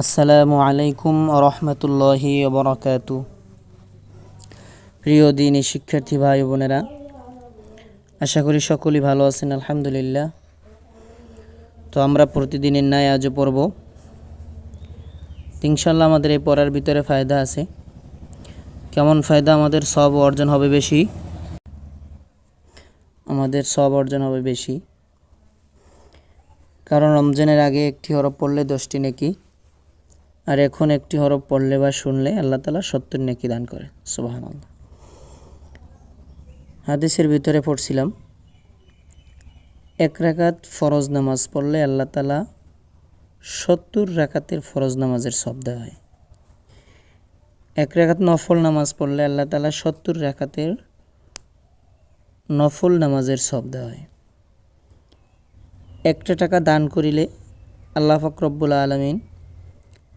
আসসালামু আলাইকুম রহমতুল্লাহি বরকাত। প্রিয় দিনই শিক্ষার্থী ভাই বোনেরা, আশা করি সকলেই ভালো আছেন, আলহামদুলিল্লাহ। তো আমরা প্রতিদিনের ন্যায় আজও পড়ব। ইনশাল্লাহ আমাদের এই পড়ার ভিতরে ফায়দা আছে। কেমন ফায়দা আমাদের সব অর্জন হবে বেশি? আমাদের সব অর্জন হবে বেশি। কারণ রমজানের আগে একটি হরফ পড়লে দশটি নেকি? আর এখন একটি হরফ পড়লে বা শুনলে আল্লাহ তালা সত্তর নেকি দান করে। সুবাহান আল্লাহ হাদিসের ভিতরে পড়ছিলাম, এক রাকাত ফরজ নামাজ পড়লে আল্লাহ তালা সত্তর রাকাতের ফরজ নামাজের শব্দ হয়। এক রাকাত নফল নামাজ পড়লে আল্লাহ তালা সত্তর রাকাতের নফল নামাজের শব্দ হয়। একটা টাকা দান করিলে আল্লাহ ফকরব্বুল আলমিন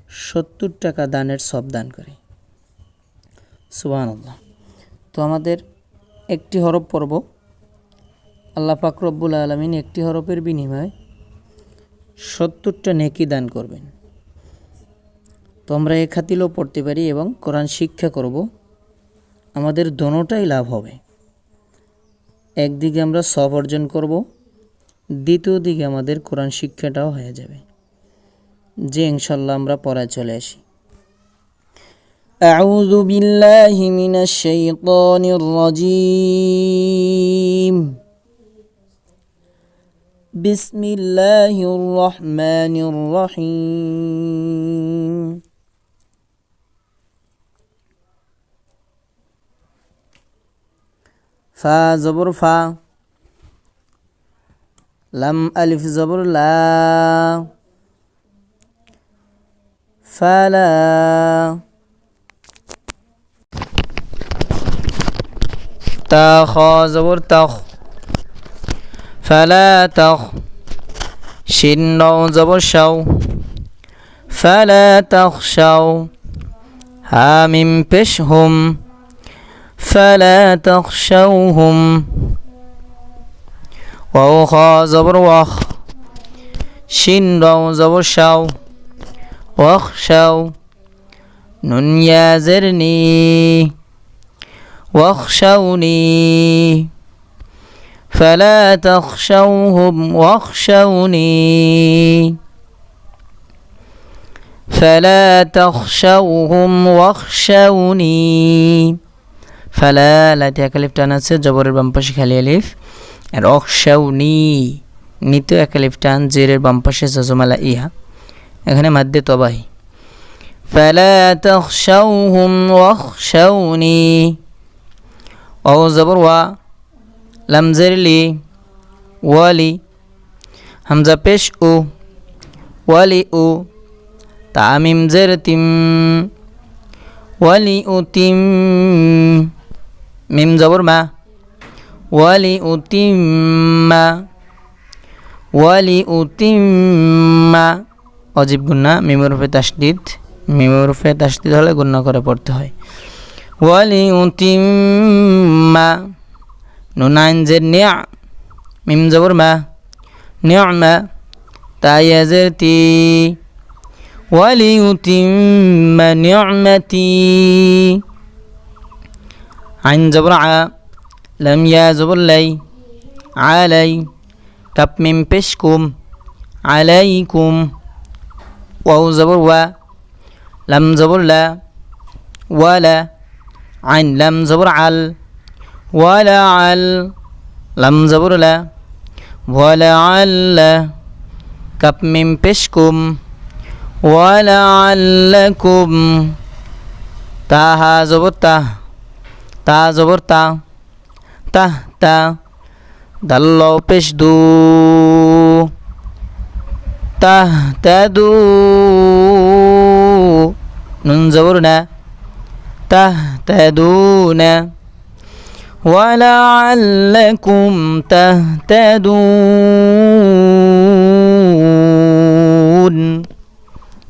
সত্তর টাকা দানের সব দান করে। সুবাহ আল্লাহ তো আমাদের একটি হরফ পড়ব। আল্লাহ রব্বুল আলমিন একটি হরফের বিনিময়ে সত্তরটা নেকি দান করবেন। তো আমরা এ খাতিলেও পড়তে পারি এবং কোরআন শিক্ষা করব। আমাদের দোনোটাই লাভ হবে। একদিকে আমরা সব অর্জন করব, দ্বিতীয় দিকে আমাদের কোরআন শিক্ষাটাও হয়ে যাবে। যে ইনশাল্লাহ আমরা পড়ায় চলে আসি أعوذ بالله من الشيطان الرجيم بسم الله الرحمن الرحيم فا زبر فا لم ألف زبر لا فلا. تا خا زبر تخ. فلا تخ. رو زبر شو. فلا تخشوا هامم بشهم فلا تخشوهم واو خا زبر وخ رو زبر شو. واخشوا نون يا زرني واخشوني فلا تخشوهم واخشوني فلا تخشوهم واخشوني فلا لا تكلف টান জবরের বাম পাশে খালি আলিফ আর অখশাউনি নিত একালিফ টান জেরের বাম পাশে জজমালা ইহা এখানে মাদ্দে তবাহি فلا تخشوهم واخشوني أو زبر و لمزر لي ولي همزة পেশ ও ওয়ালি ও তামিম জের তিম ওয়ালি ও তিম মিম জবর মা ওয়ালি ও অজীব গুন্না মিমরুফে তাসদিদ মিমরুফে তাসদিদ হলে গুন্না করে পড়তে হয়। ওয়ালি উতিম্মা, নুনাইন জের নিয়া, মিম জবর মা নিয়মা তাইয়াজের তি। ওয়ালি উতিম্মা নিয়মতি আইন জবর আ, লাম ইয়া জবর লাই আলাই কাপ মিম পেশকুম আলাইকুম ওয়াও জবর ওয়া লাম জবর লা ওয়ালা আইন লাম জবর আল ওয়ালা আল লাম জবর লা ওয়ালা আল্লা কাপ মিম পেশকুম ওয়ালা আল্লাকুম তাহা জবর তা তা জবর তা তা তা দাল্ল পেশ দু تهتدوا نون زبرنا تهتدون ولعلكم تهتدون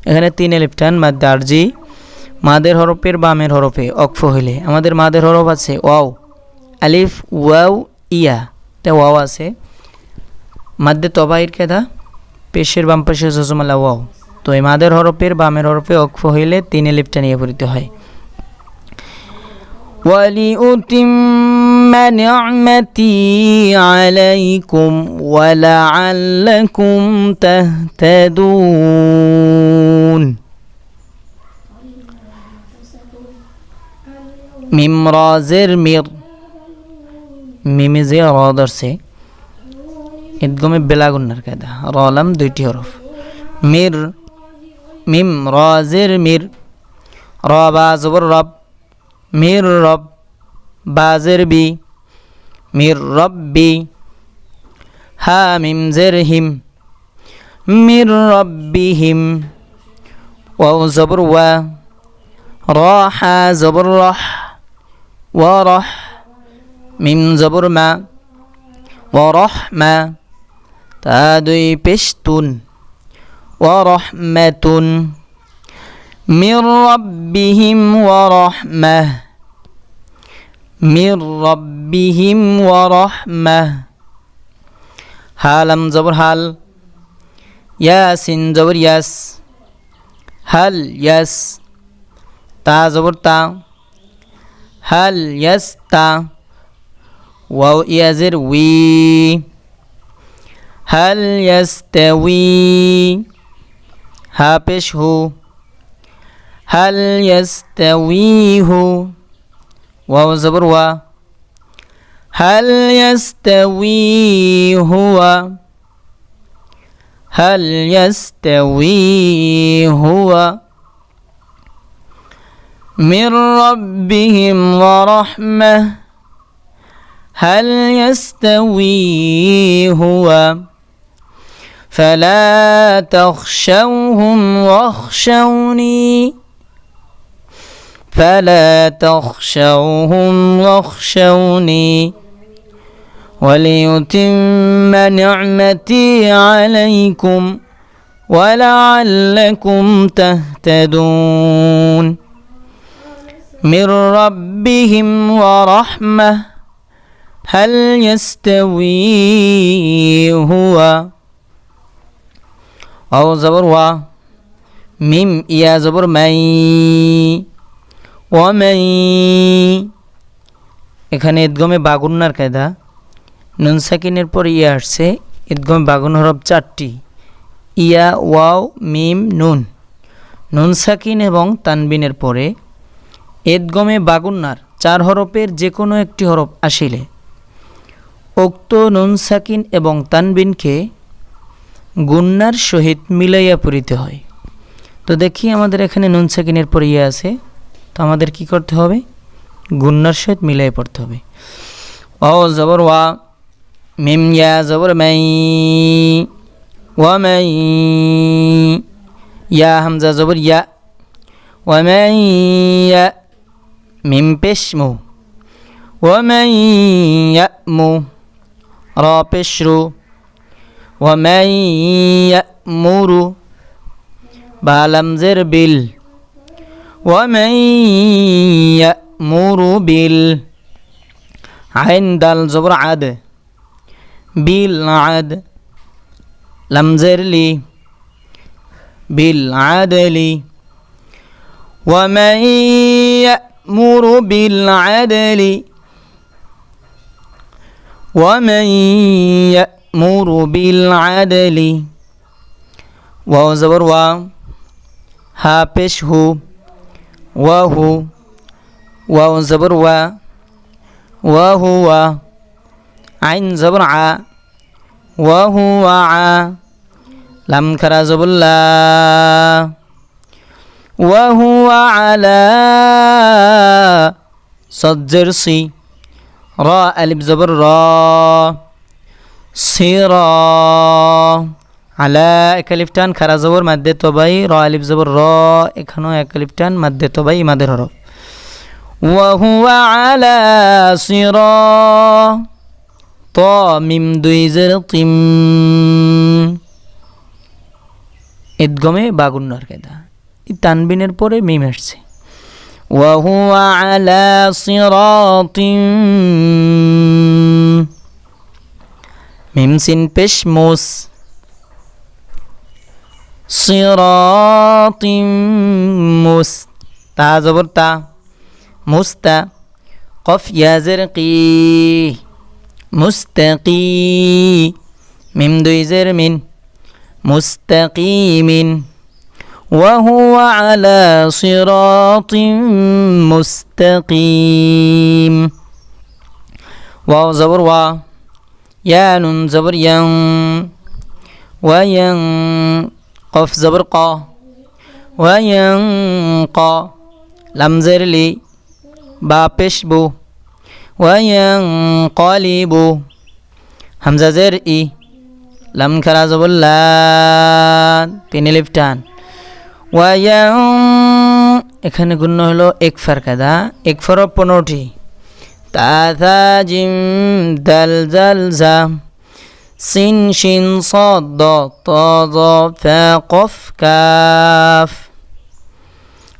এখানে তিন এলিফটান মাদ্দারজি মাদের হরফের বামের হরফে অক্ফ হইলে আমাদের মাদের হরফ আছে ওয়াও আলিফ ওয়াও ইয়া তে ওয়াও আছে মাদ্দে তবাইর কেদা পেশের বাম পাশে জজমালা ওয়াও তো এই মাদের হরফের বামের হরফে অক্ষ হইলে তিন এলিফটা নিয়ে পড়িতে হয় ولأتم نعمتي عليكم ولعلكم تهتدون মিম রাজের মির মিমে যে র ধরছে ঈদগমে বেলাগুন্নার কায়দা রলাম দুইটি হরফ মির মিম রাজের মির র বা জবর রব মির রব বাজের বি মির রব্বি হা মিম জের হিম মির রব্বিহিম ওয়াও জবর ওয়া র হা জবর রহ ورح মিম জবর মা ورحمة তা দুই পেশতুন, ওরহমেতুন, মির রব্বিহিম ওরহমাহ, মির রব্বিহিম ওরহমাহ। হালাম জবর হাল, ইয়াসিন জবর ইয়াস, হাল ইয়াস, তা জবর তা, হাল ইয়াস তা, ওয়াও ইয়াজের উই। هل يستوي؟ ها هو هل يستوي هو واو زبر و هل يستوي هو هل يستوي هو من ربهم ورحمة. هل يستوي هو فلا تخشوهم واخشوني. فلا تخشوهم واخشوني. وليتم نعمتي عليكم ولعلكم تهتدون. من ربهم ورحمة هل يستوي هو আও জবর ওয়া। মিম ইয়া জবর মাই। ওয়ামাই এখানে ঈদগমে বাগুন্নার কায়দা। নুন সাকিনের পর ইয়া আসছে। ঈদগমে বাগুন হরফ চারটি। ইয়া, ওয়াও, মিম, নুন। নুন সাকিন এবং তানবিনের পরে এদগমে বাগুন্নার চার হরপের যে কোনো একটি হরফ আসিলে। উক্ত নুন সাকিন এবং তানবিনকে গুন্নার সহিত মিলাইয়া পড়িতে হয়। তো দেখি আমাদের এখানে নুন সাকিনের পর ইয়ে আছে। তো আমাদের কি করতে হবে? গুন্নার সহিত মিলাই পড়তে হবে। ও জবর ওয়া, মিম ইয়া জবর মাই, ওয়া মাই, ইয়া হামজা জবর ইয়া, ওয়া মাই, ইয়া মিম পেশ মু, ওয়া মাই, ইয়া মু, রা পেশ রু ومن يأمر بالمزر بال ومن يأمر بال عين دال زبر عد بالعد لمزر لي بالعدل ومن يأمر بالعدل ومن يأمر يأمر بالعدل. واو زبر وا. ها پیش هو. وهو واو زبر وا. وهو عين زبر ع وهو ع لم كرا زبر لا. وهو على صدر سي را الف زبر را. সিরা আলা একালিফটান খারা জবর মাদ্দে তবাই র আলিফ জবর র এখানেও একালিফটান মাদ্দে তবাই মাদের হরফ ওয়াহুয়া আলা সিরা ত মিম দুই জের তিম ঈদগমে বাগুন্নার কেদা তানবিনের পরে মিম আসছে وهو على صراط মিম সিন পেশ মোস صراط مس تا زبر تا مستا قف يا زرقي مستقي ميم دوي زر من مستقيم وهو على صراط مستقيم واو زبر وا يا نون زبر ين وين قف زبر قا وينقى لم زر لي বা পেশবু ওয়ায়ানকালিবু হামজা জের ই লাম খারা জবুল্লা তিনি লিফটান ওয়ায়াং এখানে গুণ্য হলো এক ফার কাদা এক ফার পনেরোটি تاثاجم دلزلزة سن شن صاد طاظ فقف كاف.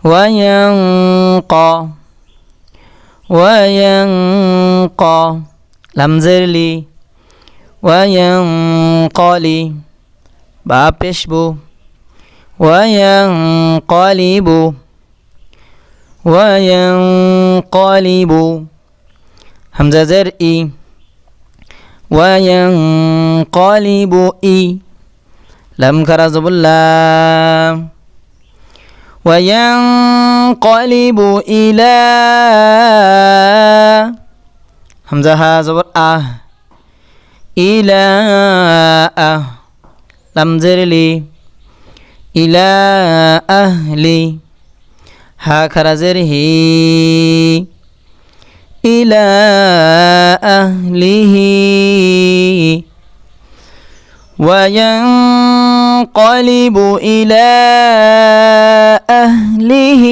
وينقى وينقى. لمزر لي وينقلي بابشبو وينقلب وينقلب همزة زرئي وينقلب إي. لم كرزب الله وينقلب إلى. همزة ها زبر آه إلى أه لم زرلي إلى أهلي. ها كرزره إلى أهله وينقلب إلى أهله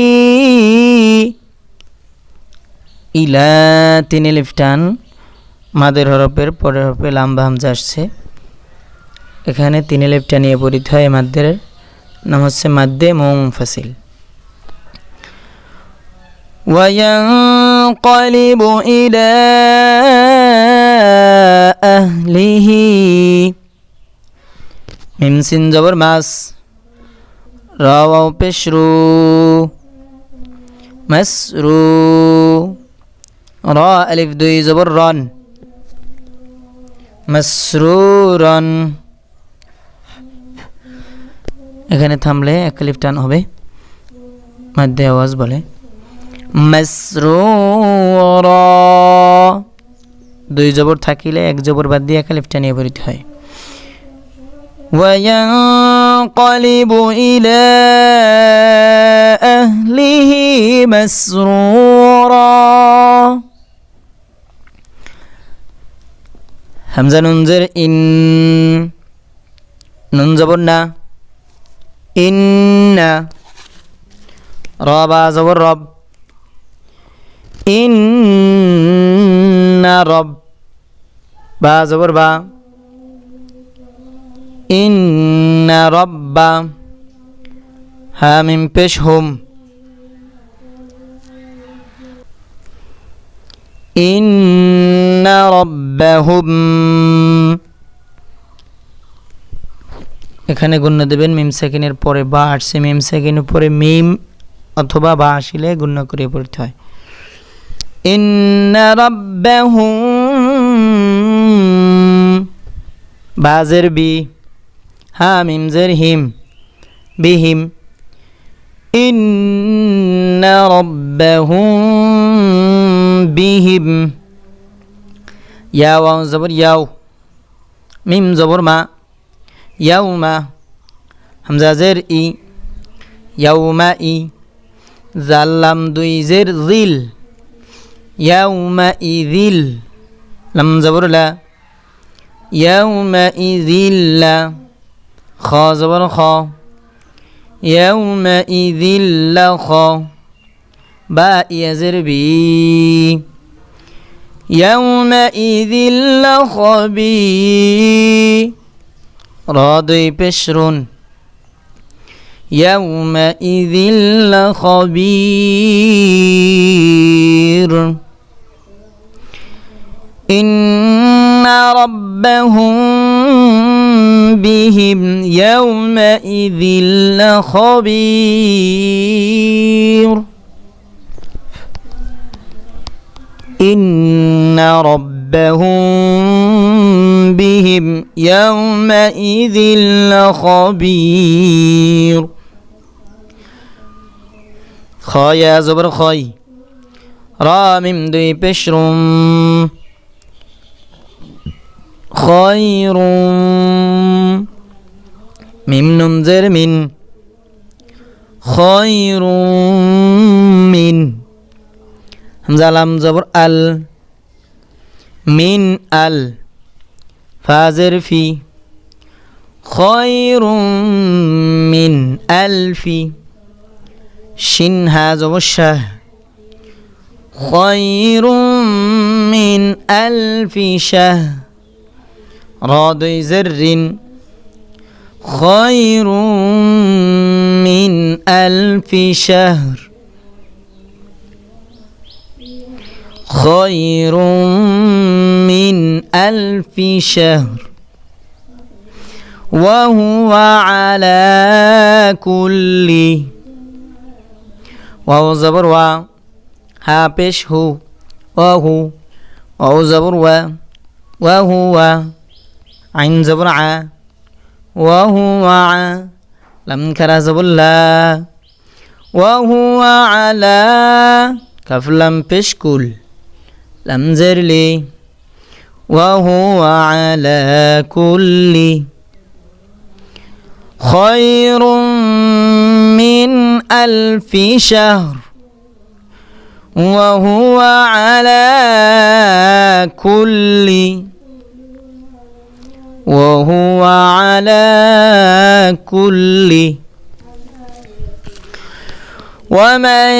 ইলা তিন লিফটান মাদের হরফের পরের হরফে লাম্বা হামজা আসছে এখানে তিন লিফটা নিয়ে পড়িতে হয় মাদ্দের নাম হচ্ছে মাদ্দে মুনফাসিল وينقلب إلى أهله মিম সিন জবর মাস রাও পেশরু মাসরু র আলিফ দুই জবর রন মাসরুরন এখানে থামলে এক লিফ টান হবে মধ্যে আওয়াজ বলে মাসরুর দুই জবর থাকিলে এক জবর বাদ দিয়ে এক লিফ টানিয়ে পড়িতে হয় وينقلب إلى أهله مسرورا همزة ننزر إن ننزبرنا إن رابع زبر رب ইন্না রব, বা জবর বা, ইন্না রব্বা হামিম পেশ হোম। ইন্না রব্বাহুম এখানে গুণ্য দেবেন মিম সেকেন্ডের পরে বা আটসে মিম সেকেন্ডের পরে মিম অথবা বা আসিলে গুণ্য করিয়ে পড়তে হয়। ইন্না রাব্বাহুম বাজের বি হা মিম জের হিম, বিহিম। ইন্না রাব্বাহুম বিহিম। ইয়াও জবর ইয়াও। মিম জবর মা। ইয়াউমা হামজা জের ই। ইয়াউমা ই। জাল্লাম দুই জের জিল। يومئذ لم زبر لا. يومئذ لا. خا زبر خا. يومئذ لا خا. باء يزر بي. إذل لا خبي راضي بشر. يومئذ لخبير إن ربهم بهم يومئذ لخبير. إن ربهم بهم يومئذ لخبير. خايا زبر خاي رامم دوی بشرم خير ميم نون زير من خير من همزة لام زبر ال من ال فازر في خير من ألف شن هذا والشه خير من ألف شهر راد زر خير من ألف شهر. خير من ألف شهر. وهو على كل. وهو زبر هابش ها بيش هو. وهو. واو زبر وهو, وهو. عين زبر ع وهو ع لم كرا زبر لا. وهو على كف لم بشكل لم زر لي. وهو على كل. خير من ألف شهر. وهو على كل. وهو على كل ومن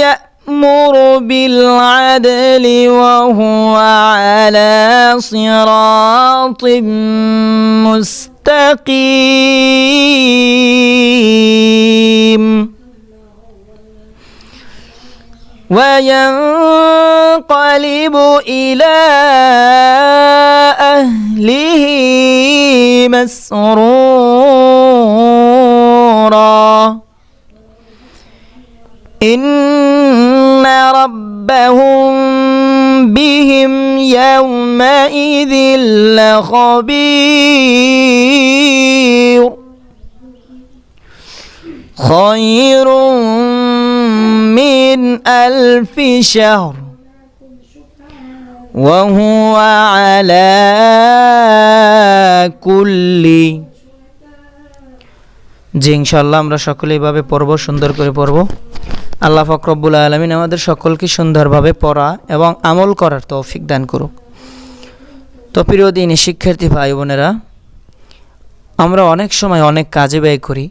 يأمر بالعدل وهو على صراط مستقيم وينقلب إلى أهله مسرورا. إن ربهم بهم يومئذ لخبير. خير من ألف شهر وهو على كل জি ইনশাল্লাহ আমরা সকলে এভাবে পড়ব সুন্দর করে পড়ব আল্লাহ ফকরব্বুল আলমিন আমাদের সকলকে সুন্দরভাবে পড়া এবং আমল করার তৌফিক দান করুক তো প্রিয় দিন শিক্ষার্থী ভাই বোনেরা আমরা অনেক সময় অনেক কাজে ব্যয় করি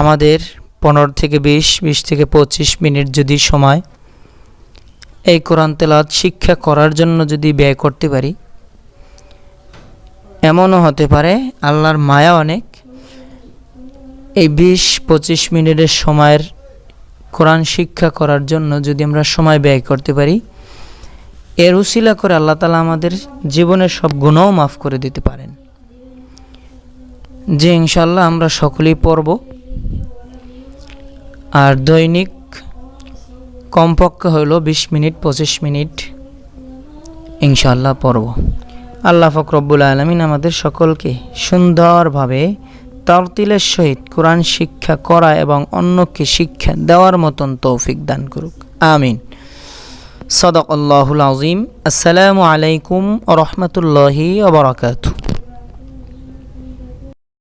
আমাদের পনেরো থেকে বিশ বিশ থেকে পঁচিশ মিনিট যদি সময় এই কোরআন তেলাত শিক্ষা করার জন্য যদি ব্যয় করতে পারি, এমনও হতে পারে আল্লাহর মায়া অনেক, এই বিশ, পঁচিশ মিনিটের সময়ের কোরআন শিক্ষা করার জন্য যদি আমরা সময় ব্যয় করতে পারি, এর উশিলা করে আল্লাহ তালা আমাদের জীবনের সব গুণও মাফ করে দিতে পারেন। যে ইনশাল্লাহ আমরা সকলেই পড়ব। আর দৈনিক কমপক্ষে হলো বিশ মিনিট, পঁচিশ মিনিট ইনশাল্লাহ পড়ব। আল্লাহ ফকরব্বুল আলমিন আমাদের সকলকে সুন্দরভাবে তরতিলের সহিত কোরআন শিক্ষা করা এবং অন্যকে শিক্ষা দেওয়ার মতন তৌফিক দান করুক। আমিন। সদক আল্লাহুল আজিম আসসালামু আলাইকুম রহমতুল্লাহি ওবরাকাতু